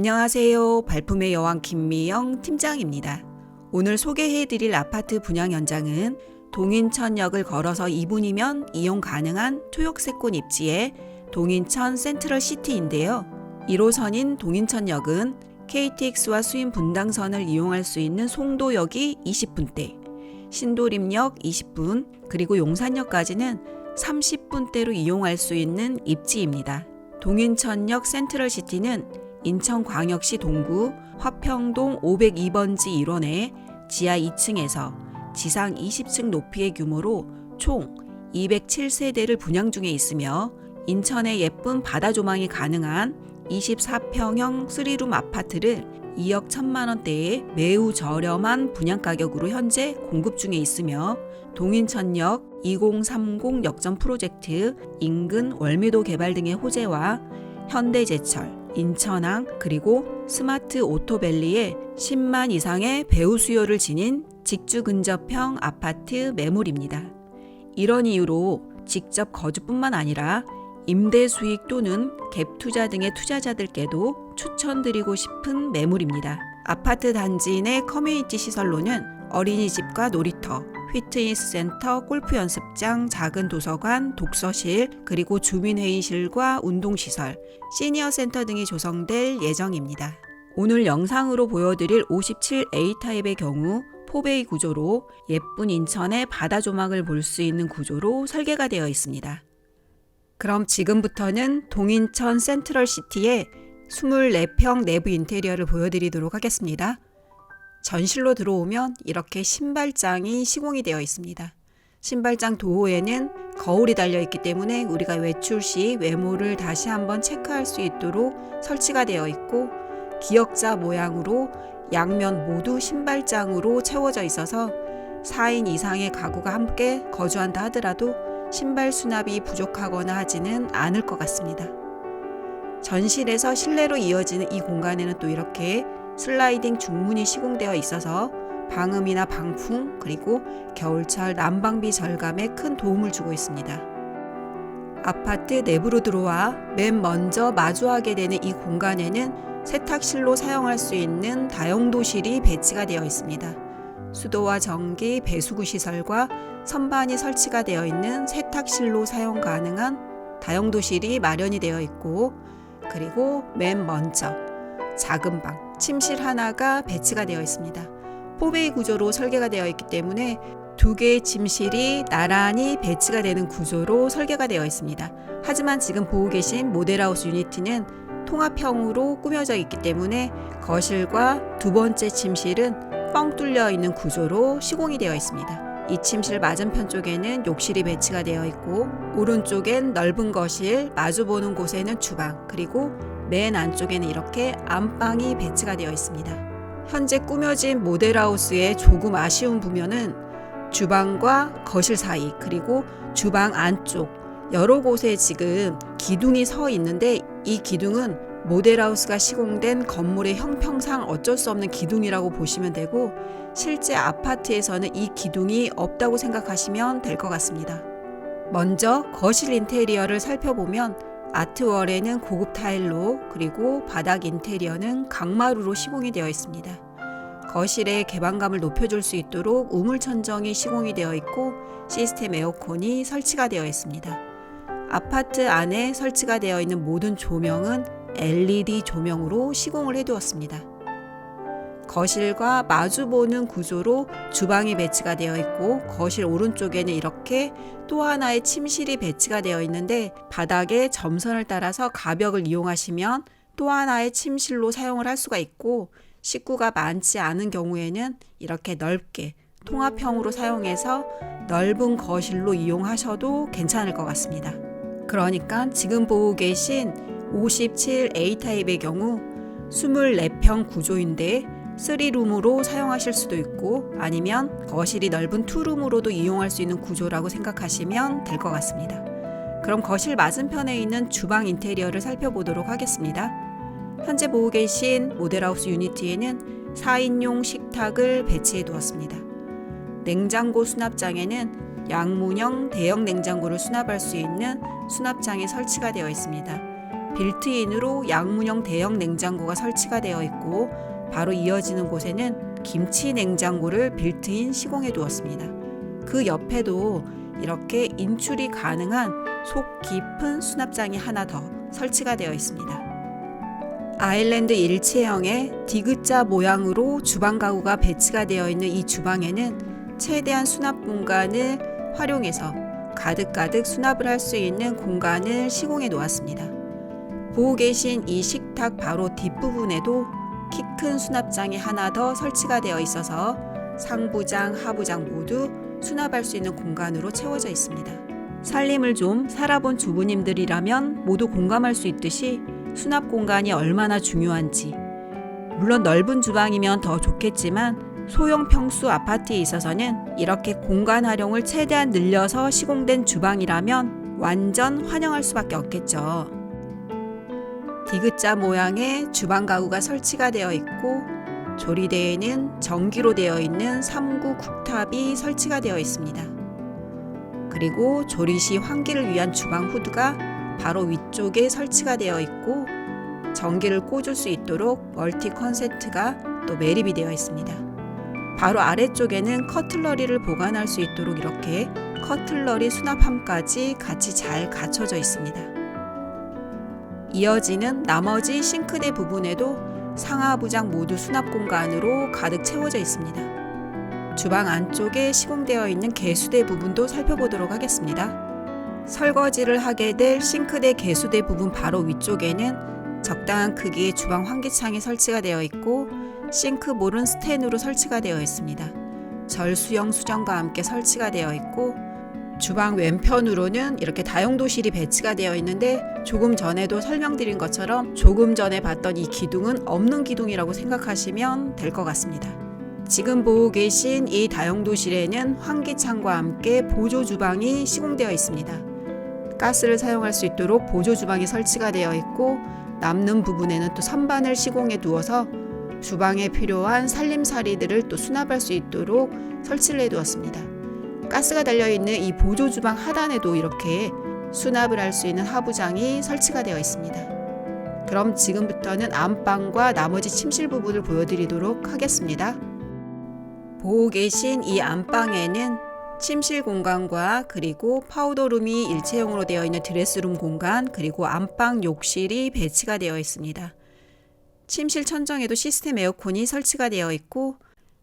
안녕하세요. 발품의 여왕 김미영 팀장입니다. 오늘 소개해드릴 아파트 분양 현장은 동인천역을 걸어서 2분이면 이용 가능한 초역세권 입지의 동인천 센트럴 시티인데요. 1호선인 동인천역은 KTX와 수인 분당선을 이용할 수 있는 송도역이 20분대, 신도림역 20분, 그리고 용산역까지는 30분대로 이용할 수 있는 입지입니다. 동인천역 센트럴 시티는 인천광역시 동구 화평동 502번지 1원에 지하 2층에서 지상 20층 높이의 규모로 총 207세대를 분양 중에 있으며 인천의 예쁜 바다 조망이 가능한 24평형 3룸 아파트를 2억 1천만 원대의 매우 저렴한 분양 가격으로 현재 공급 중에 있으며 동인천역 2030 역전 프로젝트 인근 월미도 개발 등의 호재와 현대제철, 인천항 그리고 스마트 오토밸리의 10만 이상의 배우 수요를 지닌 직주 근접형 아파트 매물입니다. 이런 이유로 직접 거주뿐만 아니라 임대 수익 또는 갭 투자 등의 투자자들께도 추천드리고 싶은 매물입니다. 아파트 단지 내 커뮤니티 시설로는 어린이집과 놀이터, 피트니스 센터, 골프 연습장, 작은 도서관, 독서실, 그리고 주민회의실과 운동시설, 시니어 센터 등이 조성될 예정입니다. 오늘 영상으로 보여드릴 57A 타입의 경우 포베이 구조로 예쁜 인천의 바다 조망을 볼 수 있는 구조로 설계가 되어 있습니다. 그럼 지금부터는 동인천 센트럴 시티의 24평 내부 인테리어를 보여드리도록 하겠습니다. 전실로 들어오면 이렇게 신발장이 시공이 되어 있습니다. 신발장 도어에는 거울이 달려 있기 때문에 우리가 외출 시 외모를 다시 한번 체크할 수 있도록 설치가 되어 있고 기역자 모양으로 양면 모두 신발장으로 채워져 있어서 4인 이상의 가구가 함께 거주한다 하더라도 신발 수납이 부족하거나 하지는 않을 것 같습니다. 전실에서 실내로 이어지는 이 공간에는 또 이렇게 슬라이딩 중문이 시공되어 있어서 방음이나 방풍 그리고 겨울철 난방비 절감에 큰 도움을 주고 있습니다. 아파트 내부로 들어와 맨 먼저 마주하게 되는 이 공간에는 세탁실로 사용할 수 있는 다용도실이 배치가 되어 있습니다. 수도와 전기, 배수구 시설과 선반이 설치가 되어 있는 세탁실로 사용 가능한 다용도실이 마련이 되어 있고 그리고 맨 먼저 작은 방, 침실 하나가 배치가 되어 있습니다. 포베이 구조로 설계가 되어 있기 때문에 두 개의 침실이 나란히 배치가 되는 구조로 설계가 되어 있습니다. 하지만 지금 보고 계신 모델하우스 유니티는 통합형으로 꾸며져 있기 때문에 거실과 두 번째 침실은 뻥 뚫려 있는 구조로 시공이 되어 있습니다. 이 침실 맞은편 쪽에는 욕실이 배치가 되어 있고 오른쪽엔 넓은 거실, 마주보는 곳에는 주방, 그리고 맨 안쪽에는 이렇게 안방이 배치가 되어 있습니다. 현재 꾸며진 모델하우스의 조금 아쉬운 부분은 주방과 거실 사이 그리고 주방 안쪽 여러 곳에 지금 기둥이 서 있는데 이 기둥은 모델하우스가 시공된 건물의 형평상 어쩔 수 없는 기둥이라고 보시면 되고 실제 아파트에서는 이 기둥이 없다고 생각하시면 될 것 같습니다. 먼저 거실 인테리어를 살펴보면 아트월에는 고급 타일로 그리고 바닥 인테리어는 강마루로 시공이 되어 있습니다. 거실의 개방감을 높여줄 수 있도록 우물 천정이 시공이 되어 있고 시스템 에어컨이 설치가 되어 있습니다. 아파트 안에 설치가 되어 있는 모든 조명은 LED 조명으로 시공을 해두었습니다. 거실과 마주보는 구조로 주방이 배치가 되어 있고 거실 오른쪽에는 이렇게 또 하나의 침실이 배치가 되어 있는데 바닥에 점선을 따라서 가벽을 이용하시면 또 하나의 침실로 사용을 할 수가 있고 식구가 많지 않은 경우에는 이렇게 넓게 통합형으로 사용해서 넓은 거실로 이용하셔도 괜찮을 것 같습니다. 그러니까 지금 보고 계신 57A 타입의 경우 24평 구조인데 3룸으로 사용하실 수도 있고 아니면 거실이 넓은 2룸으로도 이용할 수 있는 구조라고 생각하시면 될 것 같습니다. 그럼 거실 맞은편에 있는 주방 인테리어를 살펴보도록 하겠습니다. 현재 보고 계신 모델하우스 유니티에는 4인용 식탁을 배치해 두었습니다. 냉장고 수납장에는 양문형 대형 냉장고를 수납할 수 있는 수납장이 설치가 되어 있습니다. 빌트인으로 양문형 대형 냉장고가 설치가 되어 있고 바로 이어지는 곳에는 김치 냉장고를 빌트인 시공해 두었습니다. 그 옆에도 이렇게 인출이 가능한 속 깊은 수납장이 하나 더 설치가 되어 있습니다. 아일랜드 일체형의 디귿자 모양으로 주방 가구가 배치가 되어 있는 이 주방에는 최대한 수납 공간을 활용해서 가득가득 수납을 할 수 있는 공간을 시공해 놓았습니다. 보고 계신 이 식탁 바로 뒷부분에도 키 큰 수납장이 하나 더 설치가 되어 있어서 상부장, 하부장 모두 수납할 수 있는 공간으로 채워져 있습니다. 살림을 좀 살아본 주부님들이라면 모두 공감할 수 있듯이 수납 공간이 얼마나 중요한지. 물론 넓은 주방이면 더 좋겠지만 소형 평수 아파트에 있어서는 이렇게 공간 활용을 최대한 늘려서 시공된 주방이라면 완전 환영할 수밖에 없겠죠. 디귿자 모양의 주방 가구가 설치가 되어 있고 조리대에는 전기로 되어 있는 3구 쿡탑이 설치가 되어 있습니다. 그리고 조리 시 환기를 위한 주방 후드가 바로 위쪽에 설치가 되어 있고 전기를 꽂을 수 있도록 멀티 컨센트가 또 매립이 되어 있습니다. 바로 아래쪽에는 커틀러리를 보관할 수 있도록 이렇게 커틀러리 수납함까지 같이 잘 갖춰져 있습니다. 이어지는 나머지 싱크대 부분에도 상하부장 모두 수납 공간으로 가득 채워져 있습니다. 주방 안쪽에 시공되어 있는 개수대 부분도 살펴보도록 하겠습니다. 설거지를 하게 될 싱크대 개수대 부분 바로 위쪽에는 적당한 크기의 주방 환기창이 설치가 되어 있고 싱크볼은 스텐으로 설치가 되어 있습니다. 절수형 수전과 함께 설치가 되어 있고 주방 왼편으로는 이렇게 다용도실이 배치가 되어 있는데 조금 전에도 설명드린 것처럼 조금 전에 봤던 이 기둥은 없는 기둥이라고 생각하시면 될 것 같습니다. 지금 보고 계신 이 다용도실에는 환기창과 함께 보조 주방이 시공되어 있습니다. 가스를 사용할 수 있도록 보조 주방이 설치가 되어 있고 남는 부분에는 또 선반을 시공해 두어서 주방에 필요한 살림살이들을 또 수납할 수 있도록 설치를 해 두었습니다. 가스가 달려 있는 이 보조 주방 하단에도 이렇게 수납을 할 수 있는 하부장이 설치가 되어 있습니다. 그럼 지금부터는 안방과 나머지 침실 부분을 보여드리도록 하겠습니다. 보고 계신 이 안방에는 침실 공간과 그리고 파우더룸이 일체형으로 되어 있는 드레스룸 공간 그리고 안방 욕실이 배치가 되어 있습니다. 침실 천정에도 시스템 에어컨이 설치가 되어 있고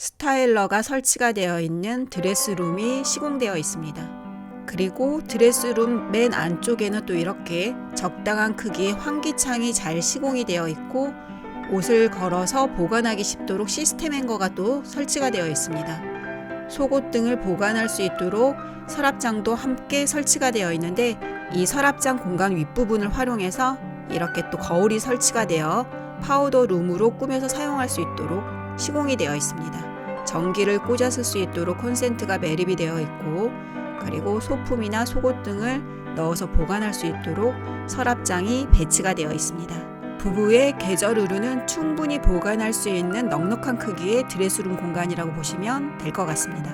스타일러가 설치가 되어 있는 드레스룸이 시공되어 있습니다. 그리고 드레스룸 맨 안쪽에는 또 이렇게 적당한 크기의 환기창이 잘 시공이 되어 있고 옷을 걸어서 보관하기 쉽도록 시스템 행거가 또 설치가 되어 있습니다. 속옷 등을 보관할 수 있도록 서랍장도 함께 설치가 되어 있는데 이 서랍장 공간 윗부분을 활용해서 이렇게 또 거울이 설치가 되어 파우더 룸으로 꾸며서 사용할 수 있도록 시공이 되어 있습니다. 전기를 꽂아 쓸 수 있도록 콘센트가 매립이 되어 있고 그리고 소품이나 속옷 등을 넣어서 보관할 수 있도록 서랍장이 배치가 되어 있습니다. 부부의 계절 의류는 충분히 보관할 수 있는 넉넉한 크기의 드레스룸 공간이라고 보시면 될 것 같습니다.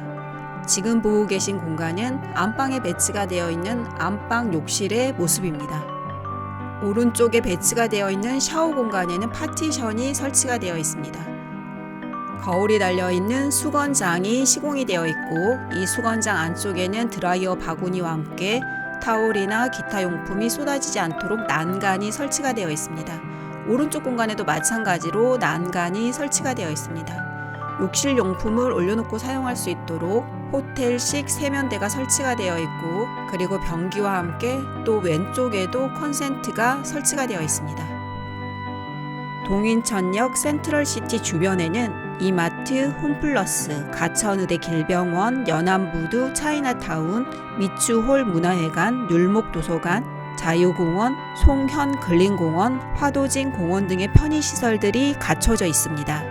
지금 보고 계신 공간은 안방에 배치가 되어 있는 안방 욕실의 모습입니다. 오른쪽에 배치가 되어 있는 샤워 공간에는 파티션이 설치가 되어 있습니다. 거울이 달려 있는 수건장이 시공이 되어 있고 이 수건장 안쪽에는 드라이어 바구니와 함께 타올이나 기타 용품이 쏟아지지 않도록 난간이 설치가 되어 있습니다. 오른쪽 공간에도 마찬가지로 난간이 설치가 되어 있습니다. 욕실 용품을 올려놓고 사용할 수 있도록 호텔식 세면대가 설치가 되어 있고 그리고 변기와 함께 또 왼쪽에도 컨센트가 설치가 되어 있습니다. 동인천역 센트럴시티 주변에는 이마트, 홈플러스, 가천의대 길병원, 연안부두, 차이나타운, 미추홀 문화회관, 율목도서관, 자유공원, 송현 근린공원, 화도진 공원 등의 편의시설들이 갖춰져 있습니다.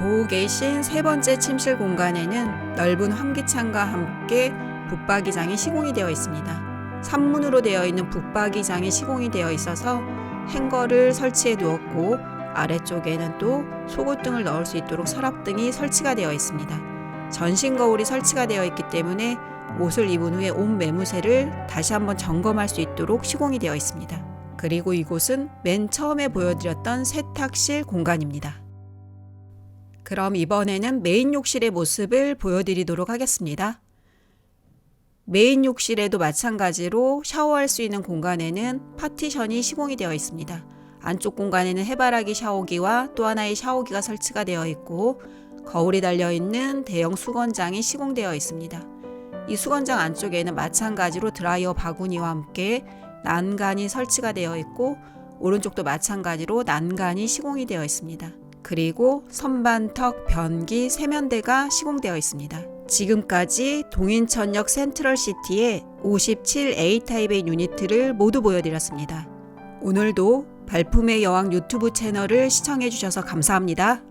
보고 계신 세 번째 침실 공간에는 넓은 환기창과 함께 붙박이장이 시공이 되어 있습니다. 산문으로 되어 있는 붙박이장이 시공이 되어 있어서 행거를 설치해 두었고 아래쪽에는 또 속옷 등을 넣을 수 있도록 서랍 등이 설치가 되어 있습니다. 전신 거울이 설치가 되어 있기 때문에 옷을 입은 후에 옷 매무새를 다시 한번 점검할 수 있도록 시공이 되어 있습니다. 그리고 이곳은 맨 처음에 보여드렸던 세탁실 공간입니다. 그럼 이번에는 메인 욕실의 모습을 보여드리도록 하겠습니다. 메인 욕실에도 마찬가지로 샤워할 수 있는 공간에는 파티션이 시공이 되어 있습니다. 안쪽 공간에는 해바라기 샤워기와 또 하나의 샤워기가 설치가 되어 있고 거울이 달려 있는 대형 수건장이 시공되어 있습니다. 이 수건장 안쪽에는 마찬가지로 드라이어 바구니와 함께 난간이 설치가 되어 있고 오른쪽도 마찬가지로 난간이 시공이 되어 있습니다. 그리고 선반턱, 변기, 세면대가 시공되어 있습니다. 지금까지 동인천역 센트럴시티의 57 A타입의 유니트를 모두 보여드렸습니다. 오늘도 발품의 여왕 유튜브 채널을 시청해주셔서 감사합니다.